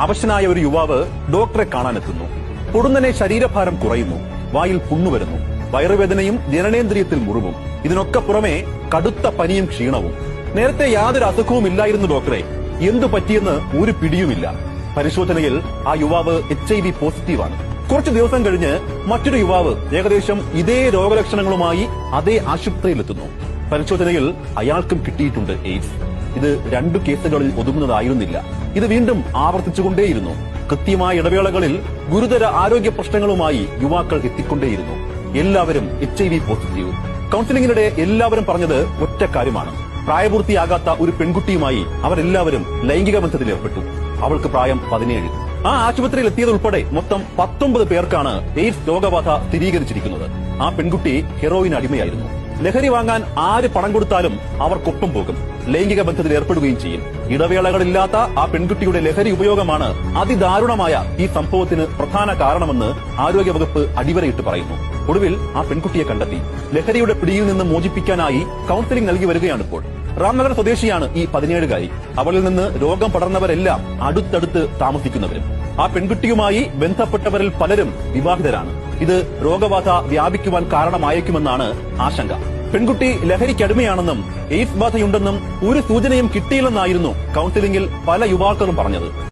അവശനായ ഒരു യുവാവ് ഡോക്ടറെ കാണാനെത്തുന്നു. പൊടുന്നനെ ശരീരഭാരം കുറയുന്നു. വായിൽ പുണ്ണുവരുന്നു വയറുവേദനയും ജനനേന്ദ്രിയത്തിൽ മുറിവും. ഇതിനൊക്കെ പുറമെ കടുത്ത പനിയും ക്ഷീണവും. നേരത്തെ യാതൊരു അസുഖവും ഇല്ലായിരുന്നു ഡോക്ടറെ. എന്തു പറ്റിയെന്ന് ഒരു പിടിയുമില്ല. പരിശോധനയിൽ ആ യുവാവ് എച്ച് ഐ വി പോസിറ്റീവാണ്. കുറച്ചു ദിവസം കഴിഞ്ഞ് മറ്റൊരു യുവാവ് ഏകദേശം ഇതേ രോഗലക്ഷണങ്ങളുമായി അതേ ആശുപത്രിയിലെത്തുന്നു. പരിശോധനയിൽ അയാൾക്കും കിട്ടിയിട്ടുണ്ട് എയ്ഡ്സ്. ഇത് രണ്ടു കേസുകളിൽ ഒതുങ്ങുന്നതായിരുന്നില്ല. ഇത് വീണ്ടും ആവർത്തിച്ചുകൊണ്ടേയിരുന്നു. കൃത്യമായ ഇടവേളകളിൽ ഗുരുതര ആരോഗ്യ പ്രശ്നങ്ങളുമായി യുവാക്കൾ എത്തിക്കൊണ്ടേയിരുന്നു. എല്ലാവരും എച്ച് ഐ വി പോസിറ്റീവ്. കൌൺസിലിംഗിനിടെ എല്ലാവരും പറഞ്ഞത് ഒറ്റ കാര്യമാണ്. പ്രായപൂർത്തിയാകാത്ത ഒരു പെൺകുട്ടിയുമായി അവരെല്ലാവരും ലൈംഗിക ബന്ധത്തിൽ ഏർപ്പെട്ടു. അവൾക്ക് പ്രായം പതിനേഴ്. ആ ആശുപത്രിയിൽ എത്തിയതുൾപ്പെടെ മൊത്തം പത്തൊമ്പത് പേർക്കാണ് എയ്ഡ്സ് രോഗബാധ സ്ഥിരീകരിച്ചിരിക്കുന്നത്. ആ പെൺകുട്ടി ഹെറോയിൻ അടിമയായിരുന്നു. ലഹരി വാങ്ങാൻ ആര് പണം കൊടുത്താലും അവർക്കൊപ്പം പോകും. ലൈംഗിക ബന്ധത്തിൽ ഏർപ്പെടുകയും ചെയ്യും. ഇടവേളകളില്ലാത്ത ആ പെൺകുട്ടിയുടെ ലഹരി ഉപയോഗമാണ് അതിദാരുണമായ ഈ സംഭവത്തിന് പ്രധാന കാരണമെന്ന് ആരോഗ്യവകുപ്പ് അടിവരയിട്ട് പറയുന്നു. ഒടുവിൽ ആ പെൺകുട്ടിയെ കണ്ടെത്തി. ലഹരിയുടെ പിടിയിൽ നിന്ന് മോചിപ്പിക്കാനായി കൌൺസിലിംഗ് നൽകി വരികയാണിപ്പോൾ. റാംനഗർ സ്വദേശിയാണ് ഈ പതിനേഴുകാരി. അവളിൽ നിന്ന് രോഗം പടർന്നവരെല്ലാം അടുത്തടുത്ത് താമസിക്കുന്നവരും. ആ പെൺകുട്ടിയുമായി ബന്ധപ്പെട്ടവരിൽ പലരും വിവാഹിതരാണ്. ഇത് രോഗബാധ വ്യാപിക്കുവാൻ കാരണമായേക്കുമെന്നാണ് ആശങ്ക. പെൺകുട്ടി ലഹരിക്കടിമയാണെന്നും എയ്ഡ്സ് ബാധയുണ്ടെന്നും ഒരു സൂചനയും കിട്ടിയില്ലെന്നായിരുന്നു കൌൺസിലിംഗിൽ പല യുവാക്കളും പറഞ്ഞത്.